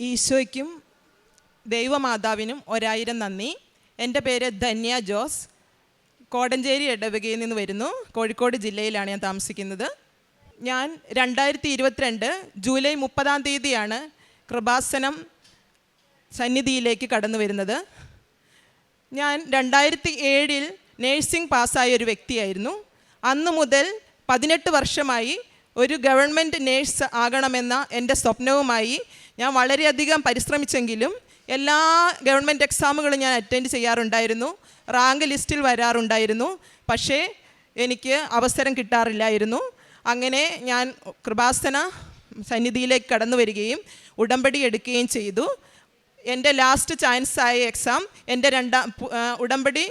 ഈശോയ്ക്കും ദൈവമാതാവിനും ഒരായിരം നന്ദി. എന്റെ പേര് ധന്യ ജോസ്. കോടഞ്ചേരി ഇടവകയിൽ നിന്ന് വരുന്നു. കോഴിക്കോട് ജില്ലയിലാണ് ഞാൻ താമസിക്കുന്നത്. ഞാൻ രണ്ടായിരത്തി ഇരുപത്തിരണ്ട് ജൂലൈ മുപ്പതാം തീയതിയാണ് കൃപാസനം സന്നിധിയിലേക്ക് കടന്നു വരുന്നത്. ഞാൻ രണ്ടായിരത്തി ഏഴിൽ നേഴ്സിംഗ് പാസ്സായ ഒരു വ്യക്തിയായിരുന്നു. അന്ന് മുതൽ പതിനെട്ട് വർഷമായി ഒരു ഗവൺമെന്റ് നേഴ്സ് ആകണമെന്ന എന്റെ സ്വപ്നവുമായി ഞാൻ വളരെയധികം പരിശ്രമിച്ചെങ്കിലും എല്ലാ ഗവൺമെന്റ് എക്സാമുകളും ഞാൻ അറ്റൻഡ് ചെയ്യാറുണ്ടായിരുന്നു. റാങ്ക് ലിസ്റ്റിൽ വരാറുണ്ടായിരുന്നു. പക്ഷേ എനിക്ക് അവസരം കിട്ടാറില്ലായിരുന്നു. അങ്ങനെ ഞാൻ കൃപാസന സന്നിധിയിലേക്ക് കടന്നു വരികയും ഉടമ്പടി എടുക്കുകയും ചെയ്തു. എന്റെ ലാസ്റ്റ് ചാൻസ് ആയ എക്സാം എന്റെ രണ്ടാം ഉടമ്പടി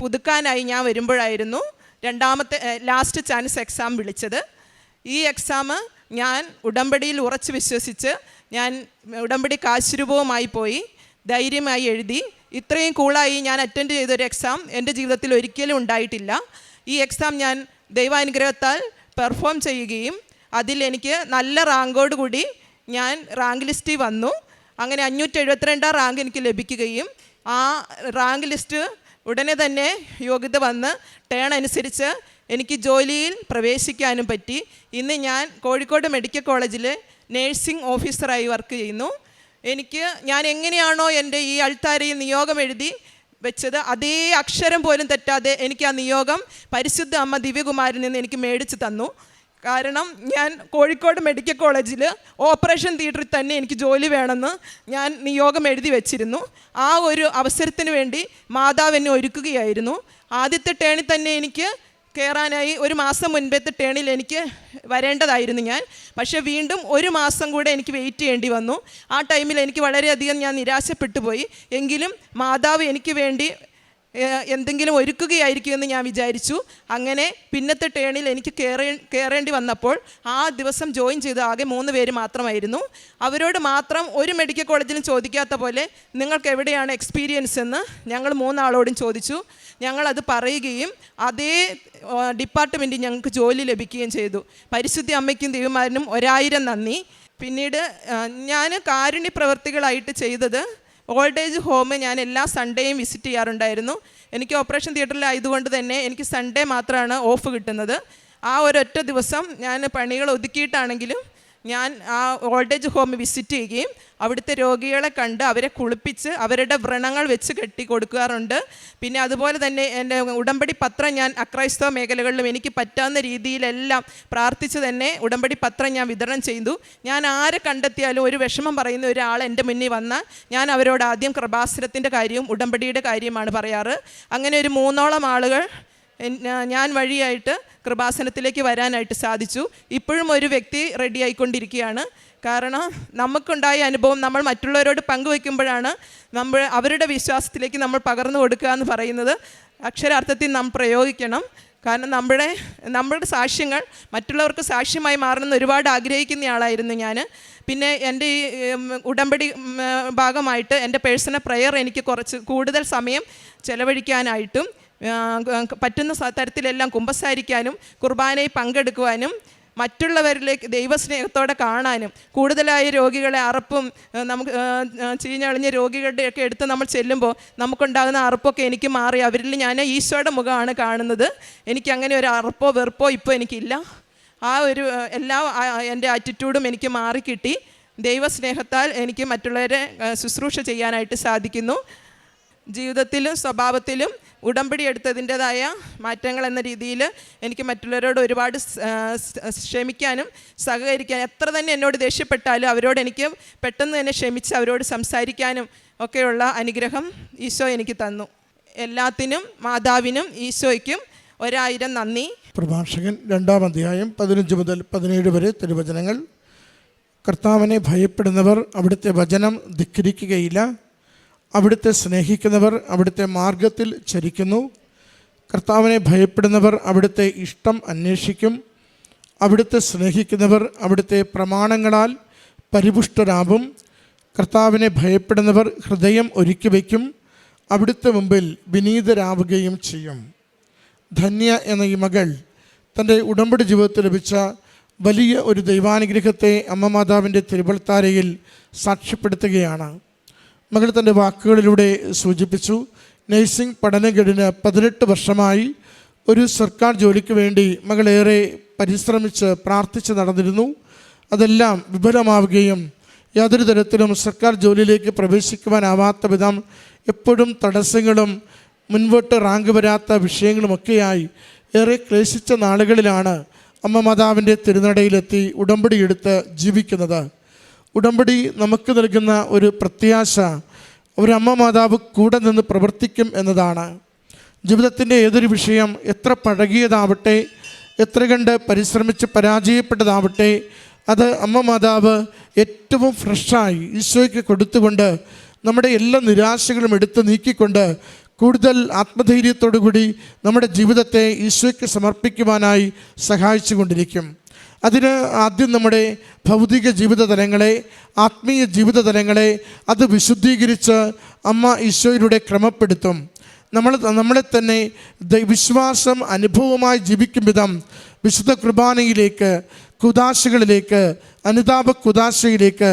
പുതുക്കാനായി ഞാൻ വരുമ്പോഴായിരുന്നു രണ്ടാമത്തെ ലാസ്റ്റ് ചാൻസ് എക്സാം വിളിച്ചത്. ഈ എക്സാം ഞാൻ ഉടമ്പടിയിൽ ഉറച്ചു വിശ്വസിച്ച് ഞാൻ ഉടമ്പടി കാശുരൂപവുമായി പോയി ധൈര്യമായി എഴുതി ഇത്രയും കൂളായി ഞാൻ അറ്റൻഡ് ചെയ്തൊരു എക്സാം എന്റെ ജീവിതത്തിൽ ഒരിക്കലും ഉണ്ടായിട്ടില്ല. ഈ എക്സാം ഞാൻ ദൈവാനുഗ്രഹത്താൽ പെർഫോം ചെയ്യുകയും അതിൽ എനിക്ക് നല്ല റാങ്കോട് കൂടി ഞാൻ റാങ്ക് ലിസ്റ്റിൽ വന്നു. അങ്ങനെ അഞ്ഞൂറ്റി എഴുപത്തിരണ്ടാം റാങ്ക് എനിക്ക് ലഭിക്കുകയും ആ റാങ്ക് ലിസ്റ്റ് ഉടനെ തന്നെ യോഗ്യത വന്ന് ടേൺ അനുസരിച്ച് എനിക്ക് ജോലിയിൽ പ്രവേശിക്കാനും പറ്റി. ഇന്ന് ഞാൻ കോഴിക്കോട് മെഡിക്കൽ കോളേജിൽ നേഴ്സിംഗ് ഓഫീസറായി വർക്ക് ചെയ്യുന്നു. എനിക്ക് ഞാൻ എങ്ങനെയാണോ എന്റെ ഈ അൾത്താരയിൽ നിയോഗം എഴുതി വെച്ചത് അതേ അക്ഷരം പോലും തെറ്റാതെ എനിക്ക് ആ നിയോഗം പരിശുദ്ധ അമ്മ ദിവ്യകുമാരിൽ നിന്ന് എനിക്ക് മേടിച്ച് തന്നു. കാരണം ഞാൻ കോഴിക്കോട് മെഡിക്കൽ കോളേജിൽ ഓപ്പറേഷൻ തിയേറ്ററിൽ തന്നെ എനിക്ക് ജോലി വേണമെന്ന് ഞാൻ നിയോഗം എഴുതി വെച്ചിരുന്നു. ആ ഒരു അവസരത്തിന് വേണ്ടി മാതാവ് എന്നെ ഒരുക്കുകയായിരുന്നു. ആദ്യത്തെ ടേണിൽ തന്നെ എനിക്ക് കയറാനായി ഒരു മാസം മുൻപത്തെ ടേണിൽ എനിക്ക് വരേണ്ടതായിരുന്നു ഞാൻ. പക്ഷേ വീണ്ടും ഒരു മാസം കൂടെ എനിക്ക് വെയിറ്റ് ചെയ്യേണ്ടി വന്നു. ആ ടൈമിൽ എനിക്ക് വളരെയധികം ഞാൻ നിരാശപ്പെട്ടു പോയി എങ്കിലും മാതാവ് എനിക്ക് വേണ്ടി ഏഹ്, ഒരുക്കുകയായിരിക്കും എന്ന് ഞാൻ വിചാരിച്ചു. അങ്ങനെ പിന്നത്തെ ടേണിൽ എനിക്ക് കയറേ കയറേണ്ടി വന്നപ്പോൾ ആ ദിവസം ജോയിൻ ചെയ്ത ആകെ മൂന്ന് പേര് മാത്രമായിരുന്നു. അവരോട് മാത്രം ഒരു മെഡിക്കൽ കോളേജിലും ചോദിക്കാത്ത പോലെ നിങ്ങൾക്ക് എവിടെയാണ് എക്സ്പീരിയൻസ് എന്ന് ഞങ്ങൾ മൂന്നാളോടും ചോദിച്ചു. ഞങ്ങളത് പറയുകയും അതേ ഡിപ്പാർട്ട്മെന്റിൽ ഞങ്ങൾക്ക് ജോലി ലഭിക്കുകയും ചെയ്തു. പരിശുദ്ധി അമ്മയ്ക്കും ദൈവമാരനും ഒരായിരം നന്ദി. പിന്നീട് ഞാൻ കാരുണ്യ പ്രവർത്തികളായിട്ട് ചെയ്തത് ഓൾഡ് ഏജ് ഹോം ഞാൻ എല്ലാ സൺഡേയും വിസിറ്റ് ചെയ്യാറുണ്ടായിരുന്നു. എനിക്ക് ഓപ്പറേഷൻ തിയേറ്ററിൽ ആയതുകൊണ്ട് തന്നെ എനിക്ക് സൺഡേ മാത്രമാണ് ഓഫ് കിട്ടുന്നത്. ആ ഒരൊറ്റ ദിവസം ഞാൻ പണികൾ ഒതുക്കിയിട്ടാണെങ്കിലും ഞാൻ ആ ഓൾഡ് ഏജ് ഹോം വിസിറ്റ് ചെയ്യുകയും അവിടുത്തെ രോഗികളെ കണ്ട് അവരെ കുളിപ്പിച്ച് അവരുടെ വ്രണങ്ങൾ വെച്ച് കെട്ടി കൊടുക്കാറുണ്ട്. പിന്നെ അതുപോലെ തന്നെ എന്റെ ഉടമ്പടി പത്രം ഞാൻ അക്രൈസ്തവ മേഖലകളിലും എനിക്ക് പറ്റാവുന്ന രീതിയിലെല്ലാം പ്രാർത്ഥിച്ച് തന്നെ ഉടമ്പടി പത്രം ഞാൻ വിതരണം ചെയ്തു. ഞാൻ ആരെ കണ്ടെത്തിയാലും ഒരു വിഷമം പറയുന്ന ഒരാൾ എന്റെ മുന്നിൽ വന്നാൽ ഞാൻ അവരോട് ആദ്യം കൃപാസനത്തിന്റെ കാര്യവും ഉടമ്പടിയുടെ കാര്യമാണ് പറയാറ്. അങ്ങനെ ഒരു മൂന്നോളം ആളുകൾ ഞാൻ വഴിയായിട്ട് കൃപാസനത്തിലേക്ക് വരാനായിട്ട് സാധിച്ചു. ഇപ്പോഴും ഒരു വ്യക്തി റെഡി ആയിക്കൊണ്ടിരിക്കുകയാണ്. കാരണം നമുക്കുണ്ടായ അനുഭവം നമ്മൾ മറ്റുള്ളവരോട് പങ്കുവെക്കുമ്പോഴാണ് നമ്മൾ അവരുടെ വിശ്വാസത്തിലേക്ക് നമ്മൾ പകർന്നു കൊടുക്കുക എന്ന് പറയുന്നത്. അക്ഷരാർത്ഥത്തിൽ നാം പ്രയോഗിക്കണം. കാരണം നമ്മുടെ നമ്മുടെ സാക്ഷ്യങ്ങൾ മറ്റുള്ളവർക്ക് സാക്ഷ്യമായി മാറണമെന്ന് ഒരുപാട് ആഗ്രഹിക്കുന്ന ആളായിരുന്നു ഞാൻ. പിന്നെ എന്റെ ഈ ഉടമ്പടി ഭാഗമായിട്ട് എന്റെ പേഴ്സണൽ പ്രെയർ എനിക്ക് കുറച്ച് കൂടുതൽ സമയം ചെലവഴിക്കാനായിട്ടും പറ്റുന്ന തരത്തിലെല്ലാം കുമ്പസാരിക്കാനും കുർബാനയിൽ പങ്കെടുക്കുവാനും മറ്റുള്ളവരിലേക്ക് ദൈവസ്നേഹത്തോടെ കാണാനും കൂടുതലായ രോഗികളെ അറപ്പും നമുക്ക് ചീഞ്ഞളിഞ്ഞ രോഗികളുടെ ചീഞ്ഞളിഞ്ഞ രോഗികളുടെയൊക്കെ എടുത്ത് നമ്മൾ ചെല്ലുമ്പോൾ നമുക്കുണ്ടാകുന്ന അറപ്പൊക്കെ എനിക്ക് മാറി. അവരിൽ ഞാൻ ഈശോയുടെ മുഖമാണ് കാണുന്നത്. എനിക്ക് അങ്ങനെ ഒരു അറപ്പോ വെറുപ്പോ ഇപ്പോൾ എനിക്കില്ല. ആ ഒരു എല്ലാ എന്റെ ആറ്റിറ്റ്യൂഡും എനിക്ക് മാറിക്കിട്ടി. ദൈവസ്നേഹത്താൽ എനിക്ക് മറ്റുള്ളവരെ ശുശ്രൂഷ ചെയ്യാനായിട്ട് സാധിക്കുന്നു. ജീവിതത്തിലും സ്വഭാവത്തിലും ഉടമ്പടി എടുത്തതിന്റെതായ മാറ്റങ്ങൾ എന്ന രീതിയിൽ എനിക്ക് മറ്റുള്ളവരോട് ഒരുപാട് ക്ഷമിക്കാനും സഹകരിക്കാനും എത്ര തന്നെ എന്നോട് ദേഷ്യപ്പെട്ടാലും അവരോട് എനിക്ക് പെട്ടെന്ന് തന്നെ ക്ഷമിച്ച് അവരോട് സംസാരിക്കാനും ഒക്കെയുള്ള അനുഗ്രഹം ഈശോ എനിക്ക് തന്നു. എല്ലാത്തിനും മാതാവിനും ഈശോയ്ക്കും ഒരായിരം നന്ദി. പ്രഭാഷകൻ രണ്ടാം അധ്യായം പതിനഞ്ച് മുതൽ പതിനേഴ് വരെ തിരുവചനങ്ങൾ. കർത്താവിനെ ഭയപ്പെടുന്നവർ അവിടുത്തെ വചനം ധിക്കരിക്കുകയില്ല. അവിടുത്തെ സ്നേഹിക്കുന്നവർ അവിടുത്തെ മാർഗത്തിൽ ചരിക്കുന്നു. കർത്താവിനെ ഭയപ്പെടുന്നവർ അവിടുത്തെ ഇഷ്ടം അന്വേഷിക്കും. അവിടുത്തെ സ്നേഹിക്കുന്നവർ അവിടുത്തെ പ്രമാണങ്ങളാൽ പരിപുഷ്ടരാകും. കർത്താവിനെ ഭയപ്പെടുന്നവർ ഹൃദയം ഒരുക്കി വയ്ക്കും. അവിടുത്തെ മുമ്പിൽ വിനീതരാവുകയും ചെയ്യും. ധന്യ എന്ന ഈ മകൾ തന്റെ ഉടമ്പടി ജീവിതത്തിൽ ലഭിച്ച വലിയ ഒരു ദൈവാനുഗ്രഹത്തെ അമ്മ മാതാവിന്റെ തിരുവൾത്താരയിൽ സാക്ഷ്യപ്പെടുത്തുകയാണ്. മകൾ തന്റെ വാക്കുകളിലൂടെ സൂചിപ്പിച്ചു നഴ്സിംഗ് പഠനഗഡിന് പതിനെട്ട് വർഷമായി ഒരു സർക്കാർ ജോലിക്ക് വേണ്ടി മകളേറെ പരിശ്രമിച്ച് പ്രാർത്ഥിച്ച് നടന്നിരുന്നു. അതെല്ലാം വിഫലമാവുകയും യാതൊരു തരത്തിലും സർക്കാർ ജോലിയിലേക്ക് പ്രവേശിക്കുവാനാവാത്ത വിധം എപ്പോഴും തടസ്സങ്ങളും മുൻപോട്ട് റാങ്ക് വരാത്ത വിഷയങ്ങളുമൊക്കെയായി ഏറെ ക്ലേശിച്ച നാളുകളിലാണ് അമ്മ മാതാവിന്റെ തിരുനടയിലെത്തി ഉടമ്പടിയെടുത്ത് ജീവിക്കുന്നത്. ഉടമ്പടി നമുക്ക് നൽകുന്ന ഒരു പ്രത്യാശ ഒരമ്മ മാതാവ് കൂടെ നിന്ന് പ്രവർത്തിക്കും എന്നതാണ്. ജീവിതത്തിന്റെ ഏതൊരു വിഷയം എത്ര പഴകിയതാവട്ടെ എത്ര കണ്ട് പരിശ്രമിച്ച് പരാജയപ്പെട്ടതാവട്ടെ അത് അമ്മ മാതാവ് ഏറ്റവും ഫ്രഷായി ഈശോയ്ക്ക് കൊടുത്തുകൊണ്ട് നമ്മുടെ എല്ലാ നിരാശകളും എടുത്ത് നീക്കിക്കൊണ്ട് കൂടുതൽ ആത്മധൈര്യത്തോടു കൂടി നമ്മുടെ ജീവിതത്തെ ഈശോയ്ക്ക് സമർപ്പിക്കുവാനായി സഹായിച്ചു കൊണ്ടിരിക്കും അതിന് ആദ്യം നമ്മുടെ ഭൗതിക ജീവിത തലങ്ങളെ ആത്മീയ ജീവിത തലങ്ങളെ അത് വിശുദ്ധീകരിച്ച് അമ്മ ഈശോയിലൂടെ ക്രമപ്പെടുത്തും. നമ്മൾ നമ്മളെ തന്നെ വിശ്വാസം അനുഭവമായി ജീവിക്കും വിധം വിശുദ്ധ കുർബാനയിലേക്ക് കുദാശകളിലേക്ക് അനുതാപ കുദാശയിലേക്ക്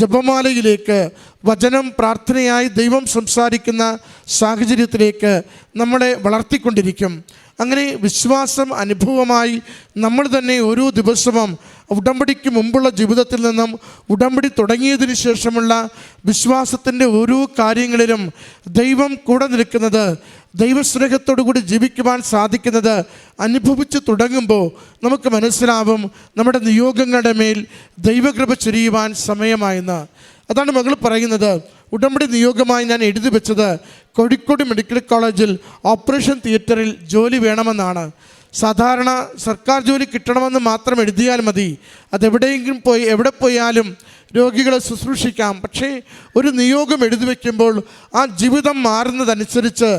ജപമാലയിലേക്ക് വചനം പ്രാർത്ഥനയായി ദൈവം സംസാരിക്കുന്ന സാഹചര്യത്തിലേക്ക് നമ്മളെ വളർത്തിക്കൊണ്ടിരിക്കും. അങ്ങനെ വിശ്വാസം അനുഭവമായി നമ്മൾ തന്നെ ഓരോ ദിവസവും ഉടമ്പടിക്ക് മുമ്പുള്ള ജീവിതത്തിൽ നിന്നും ഉടമ്പടി തുടങ്ങിയതിന് ശേഷമുള്ള വിശ്വാസത്തിന്റെ ഓരോ കാര്യങ്ങളിലും ദൈവം കൂടെ നിൽക്കുന്നത് ദൈവസ്നേഹത്തോടു കൂടി ജീവിക്കുവാൻ സാധിക്കുന്നത് അനുഭവിച്ച് തുടങ്ങുമ്പോൾ നമുക്ക് മനസ്സിലാവും നമ്മുടെ നിയോഗങ്ങളുടെ മേൽ ദൈവകൃപ ചൊരിയുവാൻ സമയമായെന്ന്. അതാണ് മകൾ പറയുന്നത്. ഉടമ്പടി നിയോഗമായി ഞാൻ എഴുതി വെച്ചത് കോഴിക്കോട് മെഡിക്കൽ കോളേജിൽ ഓപ്പറേഷൻ തിയേറ്ററിൽ ജോലി വേണമെന്നാണ്. സാധാരണ സർക്കാർ ജോലി കിട്ടണമെന്ന് മാത്രം എഴുതിയാൽ മതി. അതെവിടെയെങ്കിലും പോയി എവിടെ പോയാലും രോഗികളെ ശുശ്രൂഷിക്കാം. പക്ഷേ ഒരു നിയോഗം എഴുതി വയ്ക്കുമ്പോൾ ആ ജീവിതം മാറുന്നതനുസരിച്ച്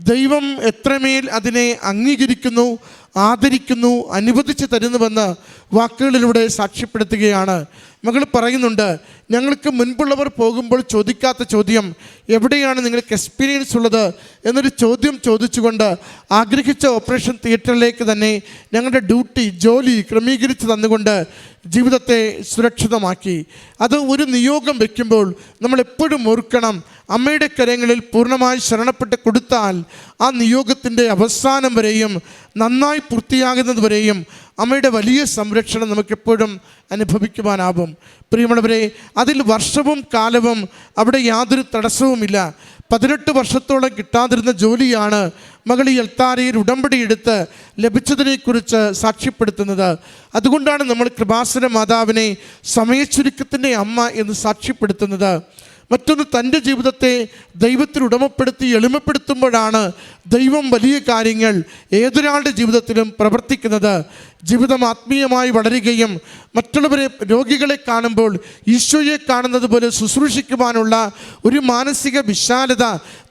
ദൈവം എത്രമേൽ അതിനെ അംഗീകരിക്കുന്നു ആദരിക്കുന്നു അനുവദിച്ച് തരുന്നുവെന്ന് വാക്കുകളിലൂടെ സാക്ഷ്യപ്പെടുത്തുകയാണ് മകൾ പറയുന്നുണ്ട് ഞങ്ങൾക്ക് മുൻപുള്ളവർ പോകുമ്പോൾ ചോദിക്കാത്ത ചോദ്യം എവിടെയാണ് നിങ്ങൾക്ക് എക്സ്പീരിയൻസ് ഉള്ളത്? എന്നൊരു ചോദ്യം ചോദിച്ചുകൊണ്ട് ആഗ്രഹിച്ച ഓപ്പറേഷൻ തിയേറ്ററിലേക്ക് തന്നെ ഞങ്ങളുടെ ഡ്യൂട്ടി ജോലി ക്രമീകരിച്ച് തന്നുകൊണ്ട് ജീവിതത്തെ സുരക്ഷിതമാക്കി. അത് ഒരു നിയോഗം വയ്ക്കുമ്പോൾ നമ്മൾ എപ്പോഴും ഓർക്കണം അമ്മയുടെ കരങ്ങളിൽ പൂർണമായി ശരണപ്പെട്ട് കൊടുത്താൽ ആ നിയോഗത്തിന്റെ അവസാനം വരെയും നന്നായി പൂർത്തിയാകുന്നത് വരെയും അമ്മയുടെ വലിയ സംരക്ഷണം നമുക്കെപ്പോഴും അനുഭവിക്കുവാനാവും. പ്രിയമുള്ളവരെ അതിൽ വർഷവും കാലവും അവിടെ യാതൊരു തടസ്സവുമില്ല. പതിനെട്ട് വർഷത്തോളം കിട്ടാതിരുന്ന ജോലിയാണ് മകൾ ഈ എൽത്താരയിൽ ഉടമ്പടി എടുത്ത് ലഭിച്ചതിനെക്കുറിച്ച് സാക്ഷ്യപ്പെടുത്തുന്നത്. അതുകൊണ്ടാണ് നമ്മൾ കൃപാസന മാതാവിനെ സമയച്ചുരുക്കത്തിന്റെ അമ്മ എന്ന് സാക്ഷ്യപ്പെടുത്തുന്നത്. മറ്റൊന്ന് തന്റെ ജീവിതത്തെ ദൈവത്തിൽ ഉടമപ്പെടുത്തി എളിമപ്പെടുത്തുമ്പോഴാണ് ദൈവം വലിയ കാര്യങ്ങൾ ഏതൊരാളുടെ ജീവിതത്തിലും പ്രവർത്തിക്കുന്നത്. ജീവിതം ആത്മീയമായി വളരുകയും മറ്റുള്ളവരെ രോഗികളെ കാണുമ്പോൾ ഈശോയെ കാണുന്നത് പോലെ ശുശ്രൂഷിക്കുവാനുള്ള ഒരു മാനസിക വിശാലത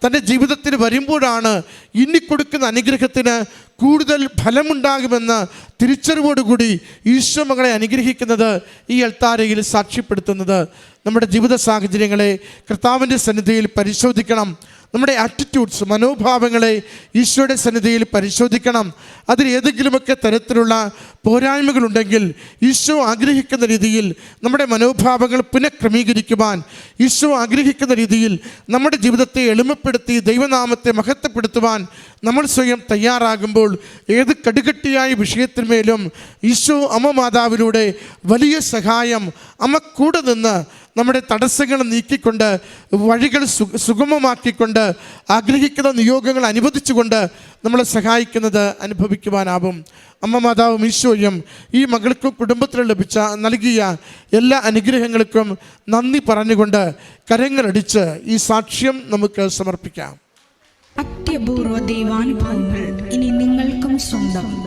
തന്റെ ജീവിതത്തിൽ വരുമ്പോഴാണ് ഇനി കൊടുക്കുന്ന അനുഗ്രഹത്തിന് കൂടുതൽ ഫലമുണ്ടാകുമെന്ന് തിരിച്ചറിവോടുകൂടി ഈശോ മകളെ അനുഗ്രഹിക്കുന്നത് ഈ എൽത്താരയിൽ സാക്ഷ്യപ്പെടുത്തുന്നത് നമ്മുടെ ജീവിത സാഹചര്യങ്ങളെ കർത്താവിന്റെ സന്നിധിയിൽ പരിശോധിക്കണം. നമ്മുടെ ആറ്റിറ്റ്യൂഡ്സ് മനോഭാവങ്ങളെ ഈശോയുടെ സന്നിധിയിൽ പരിശോധിക്കണം. അതിൽ ഏതെങ്കിലുമൊക്കെ തരത്തിലുള്ള പോരായ്മകളുണ്ടെങ്കിൽ ഈശോ ആഗ്രഹിക്കുന്ന രീതിയിൽ നമ്മുടെ മനോഭാവങ്ങൾ പുനഃക്രമീകരിക്കുവാൻ ഈശോ ആഗ്രഹിക്കുന്ന രീതിയിൽ നമ്മുടെ ജീവിതത്തെ എളിമപ്പെടുത്തി ദൈവനാമത്തെ മഹത്വപ്പെടുത്തുവാൻ നമ്മൾ സ്വയം തയ്യാറാകുമ്പോൾ ഏത് കടുകട്ടിയായ വിഷയത്തിന്മേലും ഈശോ അമ്മ മാതാവിലൂടെ വലിയ സഹായം അമ്മ കൂടെ നിന്ന് നമ്മുടെ തടസ്സങ്ങൾ നീക്കിക്കൊണ്ട് വഴികൾ സുഗമമാക്കിക്കൊണ്ട് ആഗ്രഹിക്കുന്ന നിയോഗങ്ങൾ അനുവദിച്ചുകൊണ്ട് നമ്മളെ സഹായിക്കുന്നത് അനുഭവിക്കുവാനാവും. അമ്മ മാതാവും ഈശോയും ഈ മകൾക്കും കുടുംബത്തിന് ലഭിച്ച നൽകിയ എല്ലാ അനുഗ്രഹങ്ങൾക്കും നന്ദി പറഞ്ഞുകൊണ്ട് കരങ്ങളടിച്ച് ഈ സാക്ഷ്യം നമുക്ക് സമർപ്പിക്കാം. അത്യപൂർവ ദൈവാനുഭവങ്ങൾ ഇനി നിങ്ങൾക്കും സ്വന്തം.